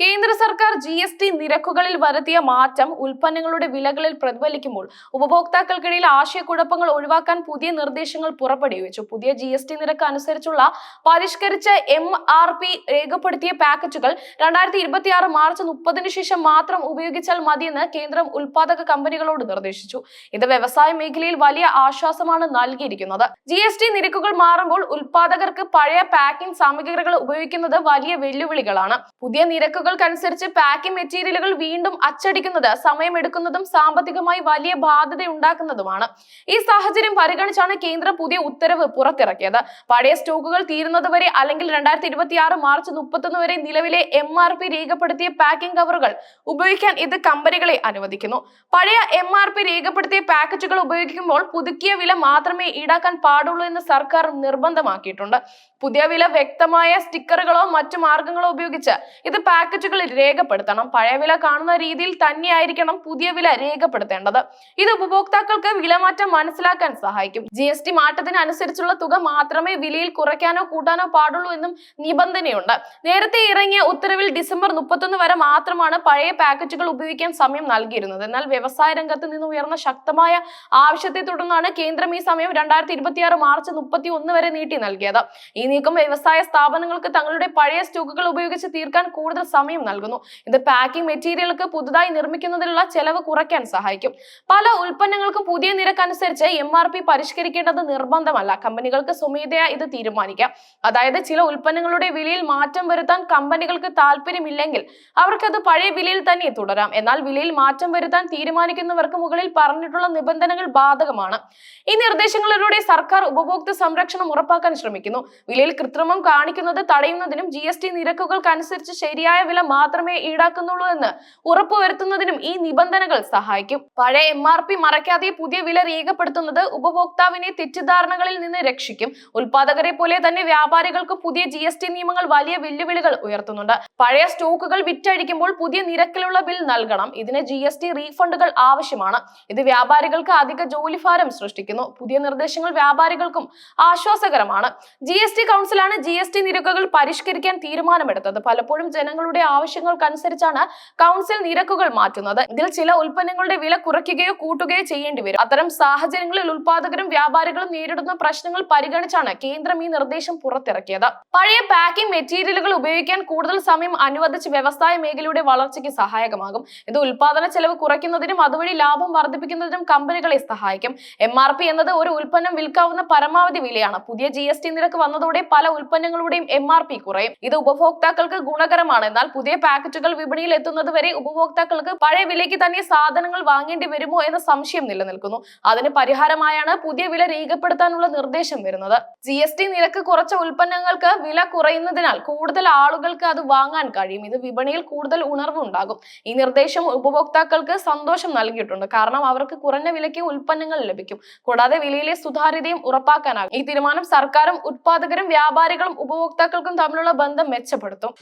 കേന്ദ്ര സർക്കാർ G S T നിരക്കുകളിൽ വരുത്തിയ മാറ്റം ഉൽപ്പന്നങ്ങളുടെ വിലകളിൽ പ്രതിഫലിക്കുമ്പോൾ ഉപഭോക്താക്കൾക്കിടയിൽ ആശയക്കുഴപ്പങ്ങൾ ഒഴിവാക്കാൻ പുതിയ നിർദ്ദേശങ്ങൾ പുറപ്പെടുവിച്ചു. പുതിയ ജി എസ് ടി നിരക്ക് അനുസരിച്ചുള്ള പരിഷ്കരിച്ച എം ആർ പി രേഖപ്പെടുത്തിയ പാക്കറ്റുകൾ രണ്ടായിരത്തി ഇരുപത്തി ആറ് മാർച്ച് മുപ്പതിന് ശേഷം മാത്രം ഉപയോഗിച്ചാൽ മതിയെന്ന് കേന്ദ്രം ഉൽപാദക കമ്പനികളോട് നിർദ്ദേശിച്ചു. ഇത് വ്യവസായ മേഖലയിൽ വലിയ ആശ്വാസമാണ് നൽകിയിരിക്കുന്നത്. ജി എസ് ടി നിരക്കുകൾ മാറുമ്പോൾ ഉൽപാദകർക്ക് പഴയ പാക്കിംഗ് സാമഗ്രികൾ ഉപയോഗിക്കുന്നത് വലിയ വെല്ലുവിളികളാണ്. പുതിയ നിരക്കുകൾക്കനുസരിച്ച് പാക്കിംഗ് മെറ്റീരിയലുകൾ വീണ്ടും അച്ചടിക്കുന്നത് സമയമെടുക്കുന്നതും സാമ്പത്തികമായി വലിയ ബാധ്യത ഉണ്ടാക്കുന്നതുമാണ് ഈ സാഹചര്യം പരിഗണിച്ചാണ് കേന്ദ്രം പുതിയ ഉത്തരവ് പുറത്തിറക്കിയത്. പഴയ സ്റ്റോക്കുകൾ തീരുന്നതുവരെ അല്ലെങ്കിൽ രണ്ടായിരത്തി ഇരുപത്തി ആറ് മാർച്ച് മുപ്പത്തൊന്ന് വരെ നിലവിലെ എം ആർ പി രേഖപ്പെടുത്തിയ പാക്കിംഗ് കവറുകൾ ഉപയോഗിക്കാൻ ഇത് കമ്പനികളെ അനുവദിക്കുന്നു. പഴയ എം ആർ പി രേഖപ്പെടുത്തിയ പാക്കറ്റുകൾ ഉപയോഗിക്കുമ്പോൾ പുതുക്കിയ വില മാത്രമേ ഈടാക്കാൻ പാടുള്ളൂ എന്ന് സർക്കാർ നിർബന്ധമാക്കിയിട്ടുണ്ട്. പുതിയ വില വ്യക്തമായ സ്റ്റിക്കറുകളോ മറ്റു മാർഗങ്ങളോ ഉപയോഗിച്ച് ഇത് പാക്കറ്റുകളിൽ രേഖപ്പെടുത്തണം. പഴയ വില കാണുന്ന രീതിയിൽ തന്നെയായിരിക്കണം പുതിയ വില രേഖപ്പെടുത്തേണ്ടത്. ഇത് ഉപഭോക്താക്കൾക്ക് വിലമാറ്റം മനസ്സിലാക്കാൻ സഹായിക്കും. ജി എസ് ടി മാറ്റത്തിന് അനുസരിച്ചുള്ള തുക മാത്രമേ വിലയിൽ കുറയ്ക്കാനോ കൂട്ടാനോ പാടുള്ളൂ എന്നും നിബന്ധനയുണ്ട്. നേരത്തെ ഇറങ്ങിയ ഉത്തരവിൽ ഡിസംബർ മുപ്പത്തൊന്ന് വരെ മാത്രമാണ് പഴയ പാക്കറ്റുകൾ ഉപയോഗിക്കാൻ സമയം നൽകിയിരുന്നത്. എന്നാൽ വ്യവസായ രംഗത്ത് നിന്ന് ഉയർന്ന ശക്തമായ ആവശ്യത്തെ തുടർന്നാണ് കേന്ദ്രം ഈ സമയം രണ്ടായിരത്തി ഇരുപത്തിയാറ് മാർച്ച് മുപ്പത്തി ഒന്ന് വരെ നീട്ടി നൽകിയത്. ഈ നീക്കം വ്യവസായ സ്ഥാപനങ്ങൾക്ക് തങ്ങളുടെ പഴയ സ്റ്റോക്കുകൾ ഉപയോഗിച്ച് തീർക്കാൻ കൂടുതൽ സമയം നൽകുന്നു. ഇത് പാക്കിംഗ് മെറ്റീരിയലുകൾക്ക് പുതുതായി നിർമ്മിക്കുന്നതിനുള്ള ചെലവ് കുറയ്ക്കാൻ സഹായിക്കും. പല ഉൽപ്പന്നങ്ങൾക്കും പുതിയ നിരക്ക് അനുസരിച്ച് എം ആർ പി പരിഷ്കരിക്കേണ്ടത് നിർബന്ധമല്ല. കമ്പനികൾക്ക് സ്വമേധയാ ഇത് തീരുമാനിക്കാം. അതായത് ചില ഉൽപ്പന്നങ്ങളുടെ വിലയിൽ മാറ്റം വരുത്താൻ കമ്പനികൾക്ക് താല്പര്യമില്ലെങ്കിൽ അവർക്കത് പഴയ വിലയിൽ തന്നെ തുടരാം. എന്നാൽ വിലയിൽ മാറ്റം വരുത്താൻ തീരുമാനിക്കുന്നവർക്ക് മുകളിൽ പറഞ്ഞിട്ടുള്ള നിബന്ധനകൾ ബാധകമാണ്. ഈ നിർദ്ദേശങ്ങളിലൂടെ സർക്കാർ ഉപഭോക്തൃ സംരക്ഷണം ഉറപ്പാക്കാൻ ശ്രമിക്കുന്നു. വിലയിൽ കൃത്രിമം കാണിക്കുന്നത് തടയുന്നതിനും ജി എസ് ടി നിരക്കുകൾക്കനുസരിച്ച് ശരിയായ വില മാത്രമേ ഈടാക്കുന്നുള്ളൂ എന്ന് ഉറപ്പുവരുത്തുന്നതിനും ഈ നിബന്ധനകൾ സഹായിക്കും. പഴയ എം ആർ പി മറയ്ക്കാതെ പുതിയ വില രേഖപ്പെടുത്തുന്നത് ഉപഭോക്താവിനെ തെറ്റിദ്ധാരണകളിൽ നിന്ന് രക്ഷിക്കും. ഉൽപാദകരെ പോലെ തന്നെ വ്യാപാരികൾക്ക് പുതിയ ജി എസ് ടി നിയമങ്ങൾ വലിയ വെല്ലുവിളികൾ ഉയർത്തുന്നുണ്ട്. പഴയ സ്റ്റോക്കുകൾ വിറ്റഴിക്കുമ്പോൾ പുതിയ നിരക്കിലുള്ള ബിൽ നൽകണം. ഇതിന് ജി എസ് ടി റീഫണ്ടുകൾ ആവശ്യമാണ്. ഇത് വ്യാപാരികൾക്ക് അധിക ജോലിഭാരം സൃഷ്ടിക്കുന്നു. പുതിയ നിർദ്ദേശങ്ങൾ വ്യാപാരികൾക്കും ആശ്വാസകരമാണ്. ജി എസ് ടി കൗൺസിലാണ് ജി എസ് ടി നിരക്കുകൾ പരിഷ്കരിക്കാൻ തീരുമാനമെടുത്തത്. പലപ്പോഴും ജനങ്ങളുടെ ആവശ്യങ്ങൾക്കനുസരിച്ചാണ് കൗൺസിൽ നിരക്കുകൾ മാറ്റുന്നത്. ഇതിൽ ചില ഉൽപ്പന്നങ്ങളുടെ വില കുറയ്ക്കുകയോ കൂട്ടുകയോ ചെയ്യേണ്ടി വരും. അത്തരം സാഹചര്യങ്ങളിൽ ഉൽപാദകരും വ്യാപാരികളും നേരിടുന്ന പ്രശ്നങ്ങൾ പരിഗണിച്ചാണ് കേന്ദ്രം ഈ നിർദ്ദേശം പുറത്തിറക്കിയത്. പഴയ പാക്കിംഗ് മെറ്റീരിയലുകൾ ഉപയോഗിക്കാൻ കൂടുതൽ സമയം അനുവദിച്ച് വ്യവസായ മേഖലയുടെ വളർച്ചയ്ക്ക് സഹായകമാകും. ഇത് ഉൽപാദന ചെലവ് കുറയ്ക്കുന്നതിനും അതുവഴി ലാഭം വർദ്ധിപ്പിക്കുന്നതിനും കമ്പനികളെ സഹായിക്കും. എം ആർ പി എന്നത് ഒരു ഉൽപ്പന്നം വിൽക്കാവുന്ന പരമാവധി വിലയാണ്. പുതിയ ജി നിരക്ക് വന്നതോടെ പല ഉൽപ്പന്നങ്ങളുടെയും എം കുറയും. ഇത് ഉപഭോക്താക്കൾക്ക് ഗുണകരമാണ്. എന്നാൽ പുതിയ പാക്കറ്റുകൾ വിപണിയിൽ എത്തുന്നത് വരെ ഉപഭോക്താക്കൾക്ക് പഴയ വിലയ്ക്ക് തന്നെ സാധനങ്ങൾ വാങ്ങേണ്ടി വരുമോ എന്ന സംശയം നിലനിൽക്കുന്നു. അതിന് പരിഹാരമായാണ് പുതിയ വില രേഖപ്പെടുത്താനുള്ള നിർദ്ദേശം വരുന്നത്. ജി നിരക്ക് കുറച്ച ഉൽപ്പന്നങ്ങൾക്ക് വില കുറയുന്നതിനാൽ കൂടുതൽ ആളുകൾക്ക് അത് വാങ്ങാൻ കഴിയും. ഇത് വിപണിയിൽ കൂടുതൽ ഉണർവ് ഉണ്ടാകും ഈ നിർദ്ദേശം ഉപഭോക്താക്കൾക്ക് സന്തോഷം നൽകിയിട്ടുണ്ട്. കാരണം അവർക്ക് കുറഞ്ഞ വിലയ്ക്ക് ഉൽപ്പന്നങ്ങൾ ലഭിക്കും. കൂടാതെ വിലയിലെ സുതാര്യതയും ഉറപ്പാക്കാനാകും. ഈ തീരുമാനം സർക്കാരും ഉത്പാദകരും വ്യാപാരികളും ഉപഭോക്താക്കൾക്കും തമ്മിലുള്ള ബന്ധം മെച്ചപ്പെടുത്തും.